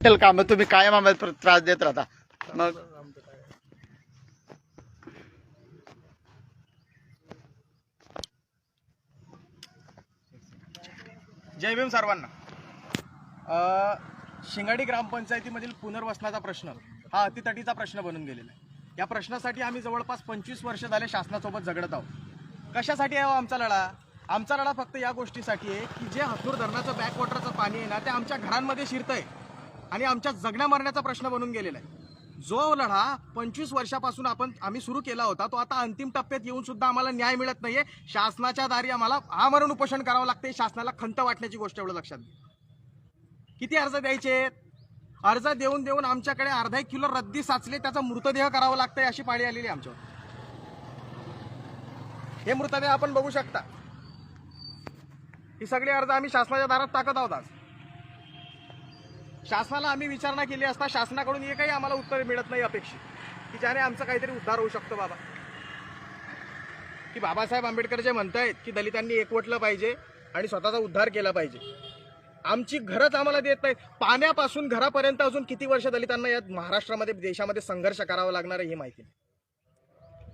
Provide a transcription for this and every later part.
वाटेल काम तुम्ही कायम आम्हाला त्रास देत राहता. मग जय भीम सर्वांना. शिंगाडी ग्रामपंचायतीमधील पुनर्वसनाचा प्रश्न हा अतितटीचा प्रश्न बनून गेलेला आहे. या प्रश्नासाठी आम्ही जवळपास पंचवीस वर्ष झाले शासनासोबत झगडत आहोत. कशासाठी आहे हो आमचा लढा? आमचा लढा फक्त या गोष्टीसाठी आहे की जे हसूर धरणाचं बॅकवॉटरचं पाणी आहे ना ते आमच्या घरांमध्ये शिरतंय. आणि आमच्या जगण्या मरण्याचा प्रश्न बनून गेलेला आहे. जो लढा पंचवीस वर्षापासून आपण आम्ही सुरू केला होता तो आता अंतिम टप्प्यात येऊन सुद्धा आम्हाला न्याय मिळत नाहीये. शासनाच्या दारी आम्हाला आमरण उपोषण करावं लागते शासनाला खंत वाटण्याची गोष्ट एवढं लक्षात घ्या. किती अर्ज द्यायचे? अर्ज देऊन देऊन आमच्याकडे अर्धा एक किलो रद्दी साचले त्याचा मृतदेह करावा लागतंय अशी पाळी आलेली आहे आमच्यावर. हे मृतदेह आपण बघू शकता. ही सगळी अर्ज आम्ही शासनाच्या दारात टाकत आहोत आज. शासनाला आम्ही विचारणा केली असता शासनाकडून एकही आम्हाला उत्तर मिळत नाही अपेक्षित. की ज्याने आमचा काहीतरी उद्धार होऊ शकतो बाबा. की बाबासाहेब आंबेडकर जे म्हणतायत की दलितांनी एकवटलं पाहिजे आणि स्वतःचा उद्धार केला पाहिजे. आमची घरच आम्हाला देत नाही पाण्यापासून घरापर्यंत अजून किती वर्ष दलितांना या महाराष्ट्रामध्ये देशामध्ये संघर्ष करावा लागणार आहे ही माहिती नाही.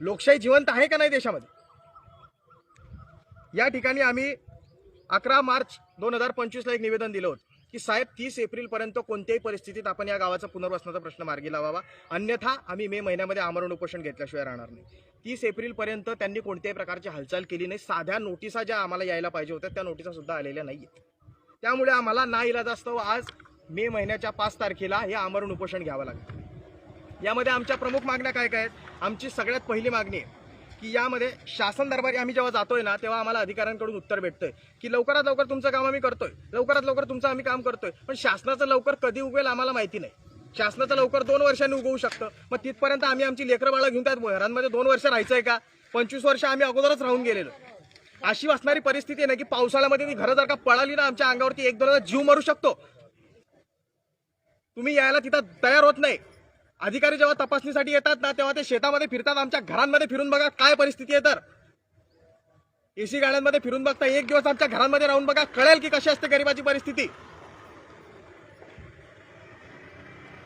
लोकशाही जिवंत आहे का नाही देशामध्ये? या ठिकाणी आम्ही अकरा मार्च दोन हजार पंचवीसला एक निवेदन दिलं होतं. की साहेब तीस एप्रिलपर्यंत कोणत्याही परिस्थितीत आपण या गावाचा पुनर्वसनाचा प्रश्न मार्गी लावावा. अन्यथा आम्ही मे महिन्यामध्ये आमरण उपोषण घेतल्याशिवाय राहणार नाही. तीस एप्रिलपर्यंत त्यांनी कोणत्याही प्रकारची हालचाल केली नाही. साध्या नोटिसा ज्या आम्हाला यायला पाहिजे होत्या त्या नोटिसा सुद्धा आलेल्या नाही त्यामुळे आम्हाला ना इलाजास्तव आज मे महिन्याच्या पाच तारखेला हे आमरण उपोषण घ्यावं लागतं. यामध्ये आमच्या प्रमुख मागण्या काय काय आहेत? आमची सगळ्यात पहिली मागणी आहे की यामध्ये शासन दरबारी आम्ही जेव्हा जातोय ना तेव्हा आम्हाला अधिकाऱ्यांकडून उत्तर भेटतंय की लवकरात लवकर तुमचं काम आम्ही करतोय लवकरात लवकर तुमचं आम्ही काम करतोय पण शासनाचं लवकर कधी उगवेल आम्हाला माहिती नाही. शासनाचं लवकर दोन वर्षांनी उगवू शकतं मग तिथपर्यंत आम्ही आमची लेकरं बाळा घेऊन त्यात घरांमध्ये दोन वर्ष राहायचंय का? पंचवीस वर्ष आम्ही अगोदरच राहून गेलेलो. अशी असणारी परिस्थिती आहे ना की पावसाळ्यामध्ये ती घरं जर का पळाली ना आमच्या अंगावरती एक दोन जीव मरू शकतो. तुम्ही यायला तिथं तयार होत नाही. अधिकारी जेव्हा तपासणीसाठी येतात ना तेव्हा ते शेतामध्ये फिरतात. आमच्या घरांमध्ये फिरून बघा काय परिस्थिती आहे तर. एसी गाड्यांमध्ये फिरून बघता एक दिवस आमच्या घरांमध्ये राहून बघा कळेल की कशी असते गरिबाची परिस्थिती.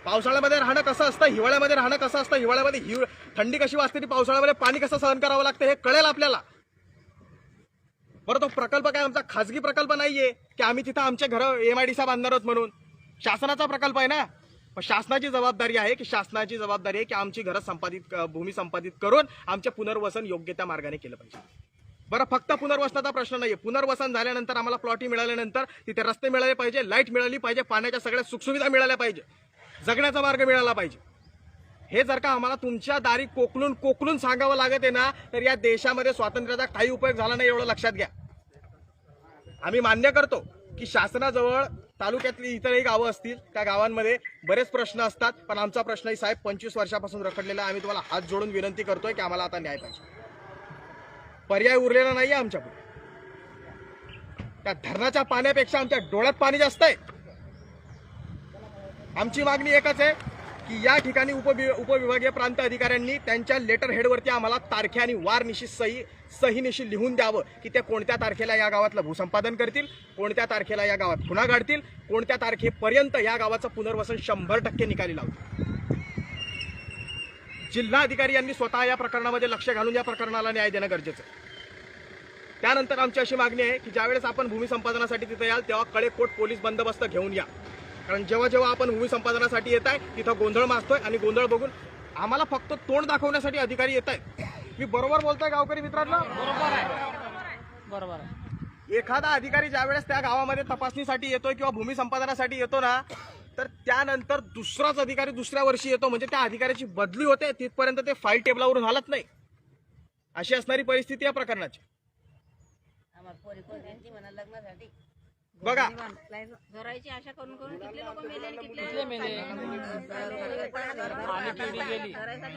पावसाळ्यामध्ये राहणं कसं असतं? हिवाळ्यामध्ये राहणं कसं असतं? हिवाळ्यामध्ये हिव थंडी कशी वाजते ती पावसाळ्यामध्ये? पाणी कसं सहन करावं लागतं हे कळेल आपल्याला. बरं तो प्रकल्प काय? आमचा खाजगी प्रकल्प नाहीये की आम्ही तिथं आमचे घर एम आय डी बांधणार आहोत म्हणून. शासनाचा प्रकल्प आहे ना? शासनाची जबाबदारी आहे की शासनाची जबाबदारी आहे की आमची घरं संपादित भूमी संपादित करून आमचे पुनर्वसन योग्य त्या मार्गाने केलं पाहिजे. बरं फक्त पुनर्वसनाचा प्रश्न नाहीये. पुनर्वसन झाल्यानंतर आम्हाला प्लॉटी मिळाल्यानंतर तिथे रस्ते मिळाले पाहिजे लाइट मिळाली पाहिजे पाण्याच्या सगळ्या सुखसुविधा मिळाल्या पाहिजे जगण्याचा मार्ग मिळाला पाहिजे. हे जर का आम्हाला तुमच्या दारी कोकलून कोकलून सांगावं लागत आहे ना तर या देशामध्ये स्वातंत्र्याचा काही उपयोग झाला नाही एवढं लक्षात घ्या. आम्ही मान्य करतो की शासनाजवळ तालुक्यातली इतरही गावं असतील त्या गावांमध्ये बरेच प्रश्न असतात पण आमचा प्रश्नही साहेब पंचवीस वर्षापासून रखडलेला आहे. आम्ही तुम्हाला हात जोडून विनंती करतोय की आम्हाला आता न्याय पाहिजे. पर्याय उरलेला नाहीये आमच्यापुढे त्या धरणाच्या पाण्यापेक्षा आमच्या डोळ्यात पाणी जास्त आहे. आमची मागणी एकच आहे की या ठिकाणी उपवि उपविभागीय प्रांत अधिकाऱ्यांनी त्यांच्या लेटर हेडवरती आम्हाला तारखे आणि वारनिशी सही सहीनिशी लिहून द्यावं की ते कोणत्या तारखेला या गावातलं भूसंपादन करतील कोणत्या तारखेला या गावात खुणा गाडतील कोणत्या तारखेपर्यंत या गावाचं पुनर्वसन शंभर टक्के निकाली लावतील. जिल्हाधिकारी यांनी स्वतः या प्रकरणामध्ये लक्ष घालून या प्रकरणाला न्याय देणं गरजेचं आहे. त्यानंतर आमची अशी मागणी आहे की ज्यावेळेस आपण भूमी संपादनासाठी तिथे याल तेव्हा कडेकोट पोलीस बंदोबस्त घेऊन या. कारण जेव्हा जेव्हा आपण भूमी संपादनासाठी येत आहे तिथं गोंधळ माजतोय आणि गोंधळ बघून आम्हाला फक्त तोंड दाखवण्यासाठी अधिकारी येत आहेत. मी बरोबर बोलतोय गावकरी मित्रांनो? बरोबर आहे. बरोबर आहे. एखादा अधिकारी ज्यावेळेस त्या गावामध्ये तपासणीसाठी येतोय किंवा भूमी संपादनासाठी येतो ना तर त्यानंतर दुसराच अधिकारी दुसऱ्या वर्षी येतो. म्हणजे त्या अधिकाऱ्याची बदली होते तिथपर्यंत ते फाईल टेबलावरून हलत नाही. अशी असणारी परिस्थिती या प्रकरणाची. बघा. घराची आशा करून करून किती लोक मेले किती मेले?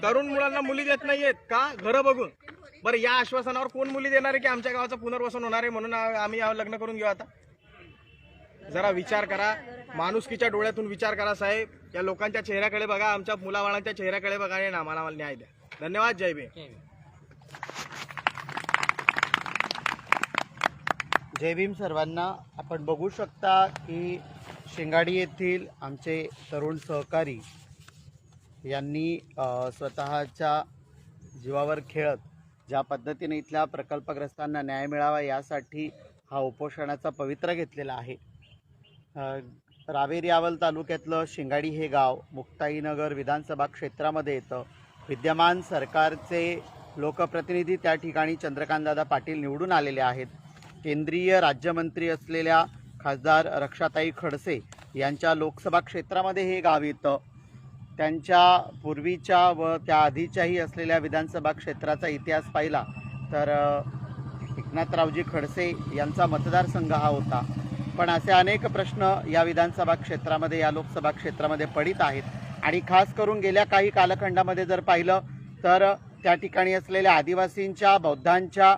तरुण मुलांना मुली देत नाहीयेत का? घरं बघून. बरं या आश्वासनावर कोण मुली देणार आहे की आमच्या गावाचं पुनर्वसन होणार आहे म्हणून आम्ही या लग्न करून घेऊ आता? जरा विचार करा. माणुसकीच्या डोळ्यातून विचार करा साहेब. या लोकांच्या चेहऱ्याकडे बघा. आमच्या मुलाबाळांच्या चेहऱ्याकडे बघा. आणि आम्हाला न्याय द्या. धन्यवाद. जय भीम. जय भीम सर्वांना आपण बघू शकता की शेंगाडी येथील आमचे तरुण सहकारी यांनी स्वतःच्या जीवावर खेळत ज्या पद्धतीने इथल्या प्रकल्पग्रस्तांना न्याय मिळावा यासाठी हा उपोषणाचा पवित्रा घेतलेला आहे. रावेरी आवल यावल तालुक्यातलं शिंगाडी हे गाव मुक्ताईनगर विधानसभा क्षेत्रामध्ये येतं. विद्यमान सरकारचे लोकप्रतिनिधी त्या ठिकाणी चंद्रकांतदादा पाटील निवडून आलेले आहेत. केंद्रीय राज्यमंत्री असलेल्या खासदार रक्षाताई खडसे यांच्या लोकसभा क्षेत्रामध्ये हे गाव येतं. त्यांच्या पूर्वीच्या व त्या आधीच्याही असलेल्या विधानसभा क्षेत्राचा इतिहास पाहिला तर एकनाथरावजी खडसे यांचा मतदारसंघ हा होता. पण असे अनेक प्रश्न या विधानसभा क्षेत्रामध्ये या लोकसभा क्षेत्रामध्ये पडित आहेत. आणि खास करून गेल्या काही कालखंडामध्ये जर पाहिलं तर त्या ठिकाणी असलेल्या आदिवासींच्या बौद्धांच्या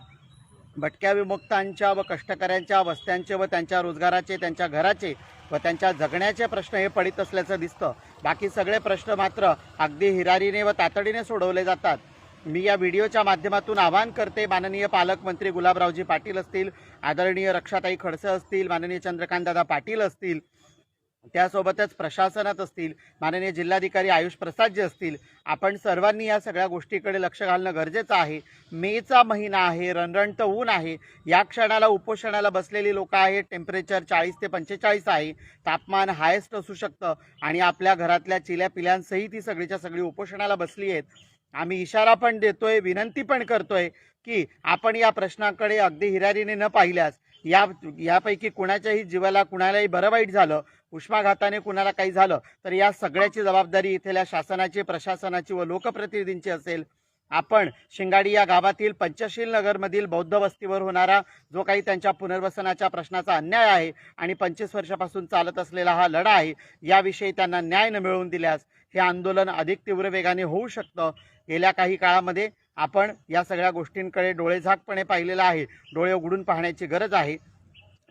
भटक्या विमुक्तांच्या व कष्टकऱ्यांच्या वस्त्यांचे व त्यांच्या रोजगाराचे त्यांच्या घराचे व त्यांच्या जगण्याचे प्रश्न हे पडित असल्याचं दिसतं. बाकी सगळे प्रश्न मात्र अगदी हिरारीने व तातडीने सोडवले जातात. मी या व्हिडिओच्या माध्यमातून आवाहन करते माननीय पालकमंत्री गुलाबरावजी पाटील असतील आदरणीय रक्षाताई खडसे असतील माननीय चंद्रकांतदादा पाटील असतील त्यासोबतच प्रशासनात असतील माननीय जिल्हाधिकारी आयुष प्रसाद जे असतील आपण सर्वांनी या सगळ्या गोष्टीकडे लक्ष घालणं गरजेचं आहे. मेचा महिना आहे रणरणतं ऊन आहे. या क्षणाला उपोषणाला बसलेली लोकं आहेत टेम्परेचर चाळीस ते पंचेचाळीस आहे. तापमान हायेस्ट असू शकतं आणि आपल्या घरातल्या चिल्या पिल्यांसही ती सगळीच्या सगळी उपोषणाला बसली आहेत. आम्ही इशारा पण देतोय विनंती पण करतोय की आपण या प्रश्नाकडे अगदी हिरारीने न पाहिल्यास या यापैकी कुणाच्याही जीवाला कुणालाही बरं वाईट झालं उष्माघाताने कुणाला काही झालं तर या सगळ्याची जबाबदारी इथल्या शासनाची प्रशासनाची व लोकप्रतिनिधींची असेल. आपण शिंगाडी या गावातील पंचशील नगरमधील बौद्ध वस्तीवर होणारा जो काही त्यांच्या पुनर्वसनाच्या प्रश्नाचा अन्याय आहे आणि पंचवीस वर्षापासून चालत असलेला हा लढा आहे याविषयी त्यांना न्याय न मिळवून दिल्यास हे आंदोलन अधिक तीव्र वेगाने होऊ शकतं. गेल्या काही काळामध्ये आपण या सगळ्या गोष्टींकडे डोळेझाकपणे पाहिलेलं आहे. डोळे उघडून पाहण्याची गरज आहे.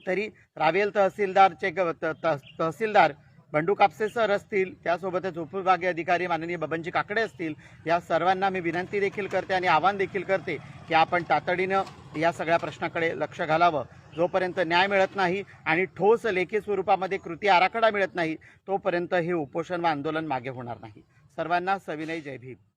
तरी रावेल तहसीलदारचे ग- त- तहसीलदार बंडू कापसे सर असतील त्यासोबतच उपविभागीय अधिकारी माननीय बबनजी काकडे असतील या सर्वांना मी विनंती देखील करते आणि आवाहन देखील करते की आपण तातडीनं या सगळ्या प्रश्नाकडे लक्ष घालावं. जोपर्यंत न्याय मिळत नाही आणि ठोस लेखी स्वरूपामध्ये कृती आराखडा मिळत नाही तोपर्यंत हे उपोषण व आंदोलन मागे होणार नाही. सर्वांना सविनय जय भीम.